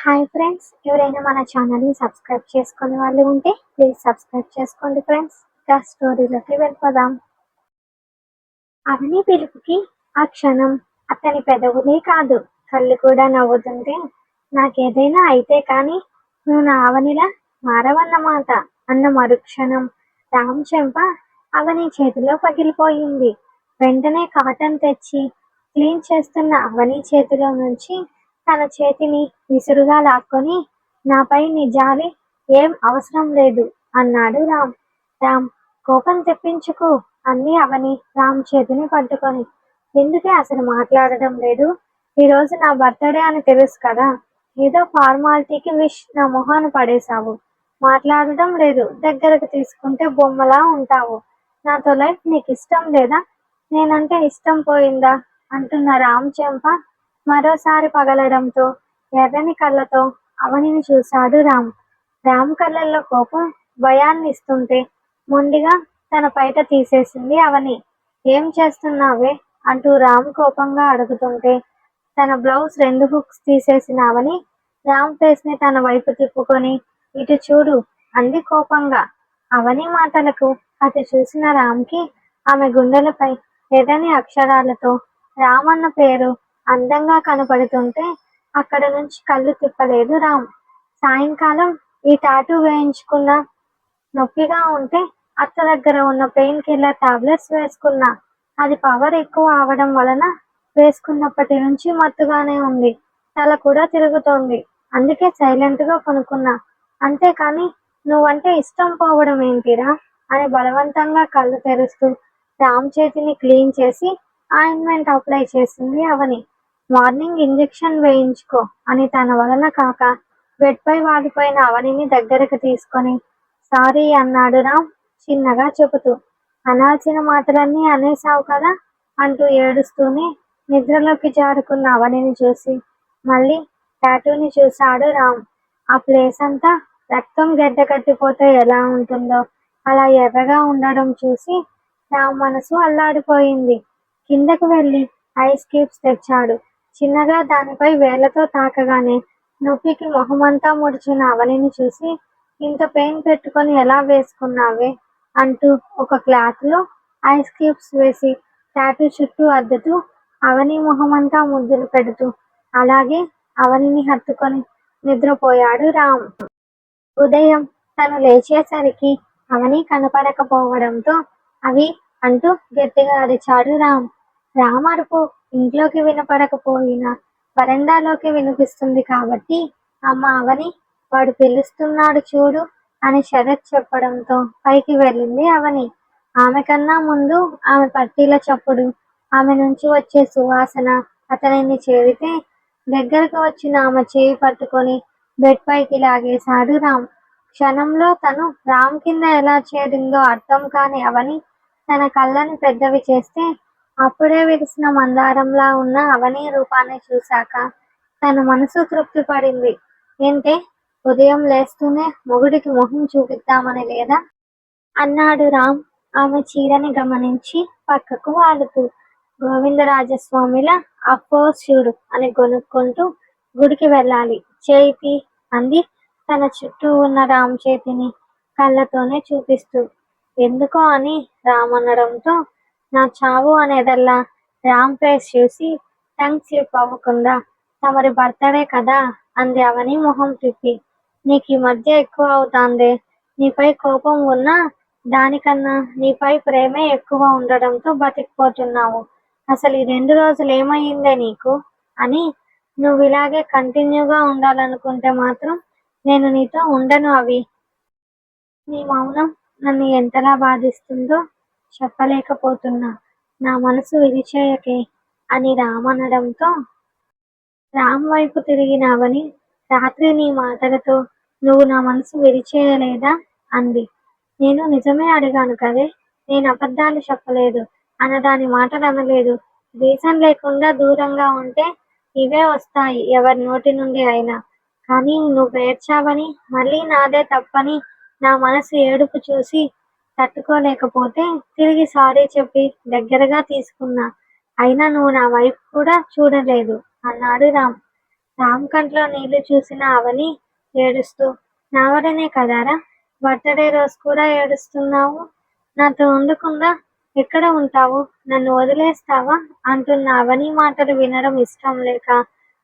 Hi friends ఎవరైనా మన ఛానల్ని సబ్స్క్రైబ్ చేసుకునే వాళ్ళు ఉంటే ప్లీజ్ సబ్స్క్రైబ్ చేసుకోండి ఫ్రెండ్స్ ఇంకా స్టోరీలోకి వెళ్ళిపోదాం. అవని పిలుపుకి ఆ క్షణం అతని పెదవులే కాదు. కళ్ళు కూడా నవ్వుతుంటే నాకేదైనా అయితే కానీ నువ్వు నా అవనిలా మారవన్నమాట అన్న మరుక్షణం రామ్ చెంప అవని చేతిలో పగిలిపోయింది. వెంటనే కాటన్ తెచ్చి క్లీన్ చేస్తున్న అవని చేతిలో నుంచి తన చేతిని విసురుగా లాక్కొని నాపై నీ జాలి ఏం అవసరం లేదు అన్నాడు రామ్. రామ్ కోపం తెప్పించుకు అన్నీ అవని రామ్ చేతిని పట్టుకొని ఎందుకే అసలు మాట్లాడడం లేదు? ఈ రోజు నా బర్త్డే అని తెలుసు కదా. ఏదో ఫార్మాలిటీకి విష్ నా మొహాన్ని పడేశావు. మాట్లాడడం లేదు. దగ్గరకు తీసుకుంటే బొమ్మలా ఉంటావు. నాతో లైఫ్ నీకు ఇష్టం లేదా? నేనంటే ఇష్టం పోయిందా? అంటున్న రామ్ చెంప మరోసారి పగలడంతో ఎర్రని కళ్ళతో అవనిని చూశాడు రామ్. రామ్ కళ్ళల్లో కోపం భయాన్ని ఇస్తుంటే మొండిగా తన పైట తీసేసింది అవని. ఏం చేస్తున్నావే? అంటూ రామ్ కోపంగా అడుగుతుంటే తన బ్లౌజ్ రెండు హుక్స్ తీసేసిన అవని రామ్ ఫేస్ని తన వైపు తిప్పుకొని ఇటు చూడు అంది కోపంగా. అవని మాటలకు అటు చూసిన రామ్కి ఆమె గుండెలపై ఎర్రని అక్షరాలతో రామన్న పేరు అందంగా కనపడుతుంటే అక్కడ నుంచి కళ్ళు తిప్పలేదు రామ్. సాయంకాలం ఈ టాటూ వేయించుకున్న నొప్పిగా ఉంటే అత్త దగ్గర ఉన్న పెయిన్ కిల్లర్ టాబ్లెట్స్ వేసుకున్నా. అది పవర్ ఎక్కువ అవడం వలన వేసుకున్నప్పటి నుంచి మత్తుగానే ఉంది. తల కూడా తిరుగుతోంది. అందుకే సైలెంట్గా కొనుక్కున్నా అంతేకాని నువ్వంటే ఇష్టం పోవడం ఏంటిరా అని బలవంతంగా కళ్ళు తెరుస్తూ రామ్ చేతిని క్లీన్ చేసి ఆయింట్మెంట్ అప్లై చేసింది అవని. మార్నింగ్ ఇంజెక్షన్ వేయించుకో అని తన వలన కాక బెడ్ పై వాడిపోయిన అవనిని దగ్గరకు తీసుకొని సారీ అన్నాడు రామ్ చిన్నగా చెబుతూ. అనాల్సిన మాటలన్నీ అనేసావు కదా అంటూ ఏడుస్తూనే నిద్రలోకి జారుకున్న అవనిని చూసి మళ్ళీ టాటూని చూశాడు రామ్. ఆ ప్లేస్ అంతా రక్తం గడ్డ కట్టిపోతే ఎలా ఉంటుందో? అలా ఎర్రగా ఉండడం చూసి రామ్ మనసు అల్లాడిపోయింది. కిందకు వెళ్ళి ఐస్ క్యూబ్స్ తెచ్చాడు. చిన్నగా దానిపై వేళ్ళతో తాకగానే నొప్పికి మొహమంతా ముడిచిన అవనిని చూసి ఇంత పెయిన్ పెట్టుకొని ఎలా వేసుకున్నావే? అంటూ ఒక క్లాత్లో ఐస్ క్యూబ్స్ వేసి టాటూ చుట్టూ అద్దుతూ అవని మొహమంతా ముద్దులు పెడుతూ అలాగే అవనిని హత్తుకొని నిద్రపోయాడు రామ్. ఉదయం తను లేచేసరికి అవని కనపడకపోవడంతో అవి అంటూ గట్టిగా అరిచాడు రామ్. రామ్ అరుపు ఇంట్లోకి వినపడకపోయినా వరండాలోకి వినిపిస్తుంది కాబట్టి అమ్మ అవని వాడు పిలుస్తున్నాడు చూడు అని శరత్ చెప్పడంతో పైకి వెళ్ళింది అవని. ఆమె కన్నా ముందు ఆమె పట్టీల చప్పుడు ఆమె నుంచి వచ్చే సువాసన అతనిని చేరితే దగ్గరకు వచ్చిన ఆమె చేయి పట్టుకొని బెడ్ పైకి లాగేశాడు రామ్. క్షణంలో తను రామ్ కింద ఎలా చేరిందో అర్థం కాని అవని తన కళ్ళని పెద్దవి చేస్తే అప్పుడే విరిసిన మందారంలా ఉన్న అవని రూపాన్ని చూశాక తన మనసు తృప్తి పడింది. ఏంటే? ఉదయం లేస్తూనే మొగుడికి మొహం చూపిద్దామని లేదా? అన్నాడు రామ్. ఆమె చీరని గమనించి పక్కకు వాడుతూ గోవిందరాజస్వామిలా చూడు అని కొనుక్కుంటూ గుడికి వెళ్ళాలి. చేతి అంది తన చుట్టూ ఉన్న రామ్ చేతిని కళ్ళతోనే చూపిస్తూ. ఎందుకో అని రామ్ అనడంతో నా చావు అనేదల్లా రామ్ ఫేస్ చూసి టంగ్ స్లిప్ అవ్వకుండా తమరి బర్త్డే కదా అంది అవని మొహం తిప్పి. నీకు ఈ మధ్య ఎక్కువ అవుతాందే నీపై కోపం ఉన్నా దానికన్నా నీపై ప్రేమే ఎక్కువ ఉండడంతో బతికిపోతున్నావు. అసలు ఈ రెండు రోజులు ఏమైందే నీకు? అని నువ్వు ఇలాగే కంటిన్యూగా ఉండాలనుకుంటే మాత్రం నేను నీతో ఉండను అవి. నీ మౌనం నన్ను ఎంతలా బాధిస్తుందో చెప్పలేకపోతున్నా. నా మనసు విరిచేయకే అని రామనడంతో రామ్ వైపు తిరిగినావని రాత్రి నీ మాటలతో నువ్వు నా మనసు విరిచేయలేదా? అంది. నేను నిజమే అడిగాను కదే నేను అబద్ధాలు చెప్పలేదు అనదాని మాటలు అనలేదు. రీజన్ లేకుండా దూరంగా ఉంటే ఇవే వస్తాయి ఎవరి నోటి నుండి అయినా. కానీ నువ్వు ఏడ్చావని మళ్ళీ నాదే తప్పని నా మనసు ఏడుపు చూసి తట్టుకోలేకపోతే తిరిగి సారీ చెప్పి దగ్గరగా తీసుకున్నా. అయినా నువ్వు నా వైపు కూడా చూడలేదు. అన్నాడు రామ్. రామ్ కంట్లో నీళ్ళు చూసిన అవని ఏడుస్తూ నా కదారా బర్త్డే రోజు కూడా ఏడుస్తున్నావు? నాతో ఉండకుండా ఎక్కడ ఉంటావు? నన్ను వదిలేస్తావా? అంటున్న అవని మాటలు వినడం ఇష్టం లేక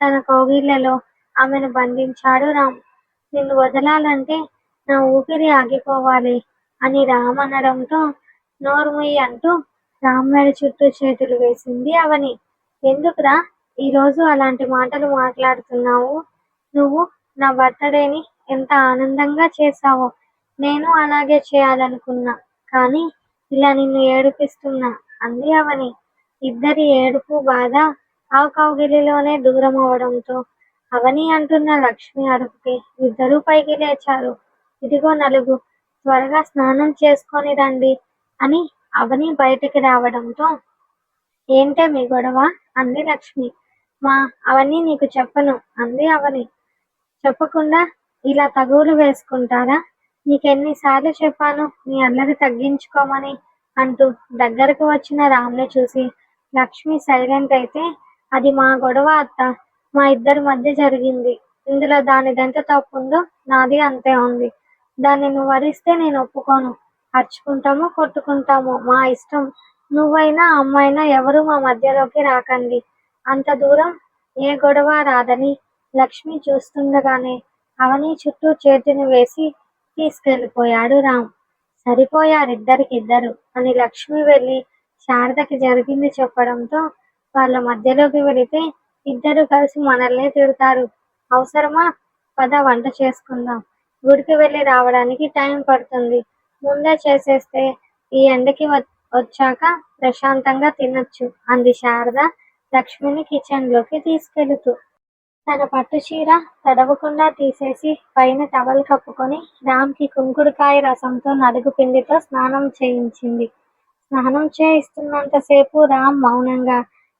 తన కోగిళ్ళలో ఆమెను బంధించాడు రామ్. నిన్ను వదలాలంటే నా ఊపిరి ఆగిపోవాలి. అని రామ్ అనడంతో నోర్ముయ్ అంటూ రామ్ చుట్టూ చేతులు వేసింది అవని. ఎందుకురా? ఈరోజు అలాంటి మాటలు మాట్లాడుతున్నావు? నువ్వు నా బర్త్డేని ఎంత ఆనందంగా చేశావో. నేను అలాగే చేయాలనుకున్నా కానీ ఇలా నిన్ను ఏడిపిస్తున్నా అంది అవని. ఇద్దరి ఏడుపు బాధ ఆ దూరం అవడంతో అవని అంటున్న లక్ష్మి అరుపుకి ఇద్దరూ పైకి లేచారు. ఇదిగో నలుగు త్వరగా స్నానం చేసుకొని రండి అని అవని బయటికి రావడంతో ఏంటే మీ గొడవ? అంది లక్ష్మి. మా అవన్నీ నీకు చెప్పను అంది అవని. చెప్పకుండా ఇలా తగువులు వేసుకుంటారా? నీకెన్నిసార్లు చెప్పాను నీ అల్లరి తగ్గించుకోమని అంటూ దగ్గరకు వచ్చిన రామ్ని చూసి లక్ష్మి సైలెంట్ అయితే అది మా గొడవ అత్త మా ఇద్దరి మధ్య జరిగింది. ఇందులో దానిదెంత తప్పు ఉందో నాది అంతే ఉంది. దాన్ని నువ్వు వరిస్తే నేను ఒప్పుకోను. అరుచుకుంటాము కొట్టుకుంటాము మా ఇష్టం. నువ్వైనా అమ్మైనా ఎవరు మా మధ్యలోకి రాకండి. అంత దూరం ఏ గొడవ రాదని లక్ష్మి చూస్తుండగానే అవని చుట్టూ చేతిని వేసి తీసుకెళ్ళిపోయాడు రామ్. సరిపోయారిద్దరికిద్దరు అని లక్ష్మి వెళ్ళి శారదకి జరిగింది చెప్పడంతో వాళ్ళ మధ్యలోకి వెళితే ఇద్దరు కలిసి మనల్నే తిడతారు. అవసరమా? పద వంట చేసుకుందాం. గుడికి వెళ్ళి రావడానికి టైం పడుతుంది. ముందే చేసేస్తే ఈ ఎండకి వచ్చాక ప్రశాంతంగా తినొచ్చు అంది శారద లక్ష్మిని కిచెన్లోకి తీసుకెళుతూ. తన పట్టు చీర తడవకుండా తీసేసి పైన టవల్ కప్పుకొని రామ్కి కుంకుడుకాయ రసంతో నలుగు పిండితో స్నానం చేయించింది. స్నానం చేయిస్తున్నంతసేపు రామ్ మౌనంగా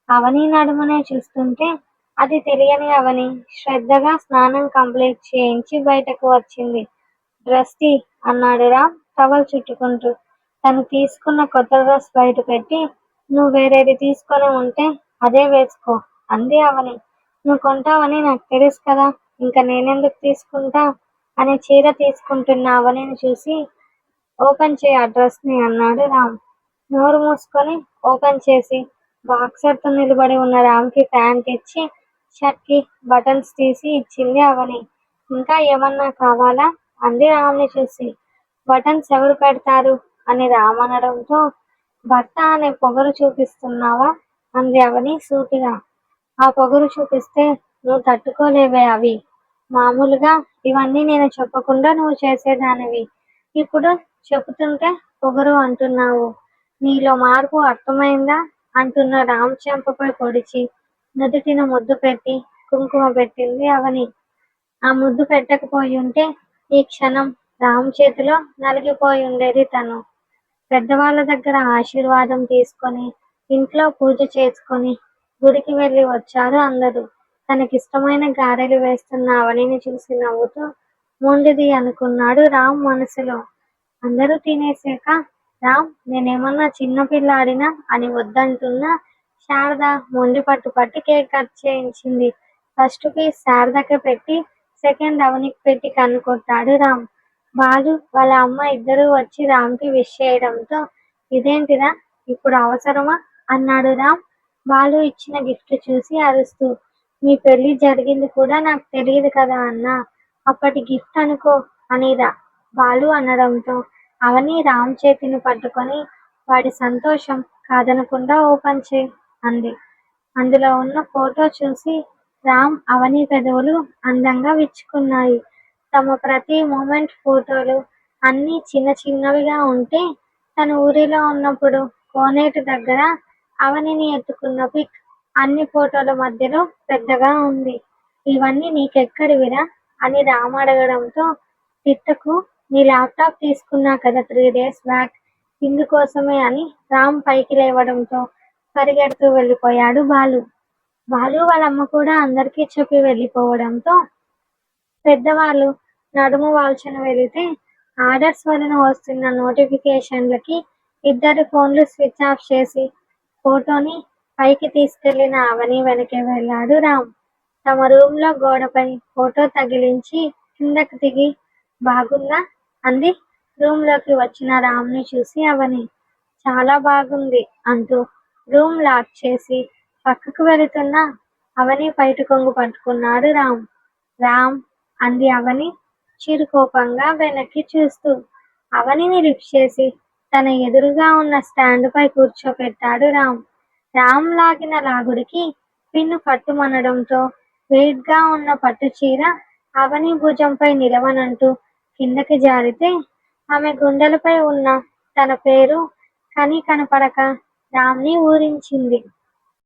అవని నడుమునే చూస్తుంటే అది తెలియని అవని శ్రద్ధగా స్నానం కంప్లీట్ చేయించి బయటకు వచ్చింది. డ్రెస్ అన్నాడు రామ్ టవల్ చుట్టుకుంటూ. తను తీసుకున్న కొత్త డ్రెస్ బయట పెట్టి నువ్వు వేరేది తీసుకొని ఉంటే అదే వేసుకో అంది అవని. నువ్వు కొంటావని నాకు తెలుసు కదా ఇంకా నేనెందుకు తీసుకుంటా అని చీర తీసుకుంటున్న అవనిని చూసి ఓపెన్ చేయి ఆ డ్రెస్ని అన్నాడు రామ్. నోరు మూసుకొని ఓపెన్ చేసి బాక్సర్తో నిలబడి ఉన్న రామ్కి ప్యాంట్ ఇచ్చి షర్ట్కి బటన్స్ తీసి ఇచ్చింది అవని. ఇంకా ఏమన్నా కావాలా? అంది రామ్ని చూసి. బటన్స్ ఎవరు పెడతారు? అని రామ్ అనడంతో భర్త అనే పొగరు చూపిస్తున్నావా? అంది అవని సూటిగా. ఆ పొగరు చూపిస్తే నువ్వు తట్టుకోలేవే అవి. మామూలుగా ఇవన్నీ నేను చెప్పకుండా నువ్వు చేసేదానివి. ఇప్పుడు చెబుతుంటే పొగరు అంటున్నావు. నీలో మార్పు అర్థమైందా? అంటున్న రామ్ చెంపపై పొడిచి. నుదుటిన ముద్దు పెట్టి కుంకుమ పెట్టింది అవని. ఆ ముద్దు పెట్టకపోయి ఉంటే ఈ క్షణం రామ్ చేతిలో నలిగిపోయి ఉండేది తను. పెద్దవాళ్ళ దగ్గర ఆశీర్వాదం తీసుకొని ఇంట్లో పూజ చేసుకొని గుడికి వెళ్ళి వచ్చారు అందరూ. తనకిష్టమైన గారెలు వేస్తున్న అవనిని చూసి నవ్వుతూ మొండిది అనుకున్నాడు రామ్ మనసులో. అందరూ తినేసాక రామ్ నేనేమన్నా చిన్న పిల్లాడినా అని వద్దంటున్నా శారద మొండి పట్టు పట్టి కేక్ కట్ చేయించింది. ఫస్ట్ పీస్ శారదకి పెట్టి సెకండ్ అవనికి పెట్టి కన్ను కొట్టాడు రామ్. బాలు వాళ్ళ అమ్మ ఇద్దరు వచ్చి రామ్కి విష్ చేయడంతో ఇదేంటిరా ఇప్పుడు అవసరమా? అన్నాడు రామ్. బాలు ఇచ్చిన గిఫ్ట్ చూసి అరుస్తూ మీ పెళ్ళి జరిగింది కూడా నాకు తెలియదు కదా అన్న. అప్పటి గిఫ్ట్ అనుకో అనిరా బాలు అనడంతో. అవని రామ్ చేతిని పట్టుకొని వాడి సంతోషం కాదనకుండా ఓపెన్ చేయి. అంది. అందులో ఉన్న ఫోటో చూసి రామ్ అవని పెదవులు అందంగా విచ్చుకున్నాయి. తమ ప్రతి మూమెంట్ ఫోటోలు అన్నీ చిన్న చిన్నవిగా ఉంటే తను ఊరిలో ఉన్నప్పుడు కోనేటి దగ్గర అవనిని ఎత్తుకున్న పిక్ అన్ని ఫోటోల మధ్యలో పెద్దగా ఉంది. ఇవన్నీ నీకెక్కడివిరా అని రామ్ అడగడంతో తిట్టకు నీ ల్యాప్టాప్ తీసుకున్నా కదా త్రీ డేస్ బ్యాక్ ఇందుకోసమే అని రామ్ పైకి లేవడంతో పరిగెడుతూ వెళ్ళిపోయాడు బాలు. బాలు వాళ్ళ అమ్మ కూడా అందరికీ చెప్పి వెళ్ళిపోవడంతో పెద్దవాళ్ళు నడుము వాల్చిన వెళితే ఆర్డర్స్ వలన వస్తున్న నోటిఫికేషన్లకి ఇద్దరు ఫోన్లు స్విచ్ ఆఫ్ చేసి ఫోటోని పైకి తీసుకెళ్ళిన అవని వెనకే వెళ్ళాడు రామ్. తమ రూమ్లో గోడపై ఫోటో తగిలించి కిందకి దిగి బాగుందా? అంది. రూమ్లోకి వచ్చిన రామ్ని చూసి అవని చాలా బాగుంది అంటూ రూమ్ లాక్ చేసి పక్కకు వెళుతున్న అవని బయట కొంగు పట్టుకున్నాడు రామ్. రామ్ అంది అవని చిరుకోపంగా వెనక్కి చూస్తూ. అవనిని లిఫ్ట్ చేసి తన ఎదురుగా ఉన్న స్టాండ్ పై కూర్చోపెట్టాడు రామ్. రామ్ లాగిన లాగుడికి పిన్ను పట్టుమనడంతో వెయిట్గా ఉన్న పట్టు చీర అవని భుజంపై నిలవనంటూ కిందకి జారితే ఆమె గుండెలపై ఉన్న తన పేరు కని కనపడక రామ్ని ఊరించింది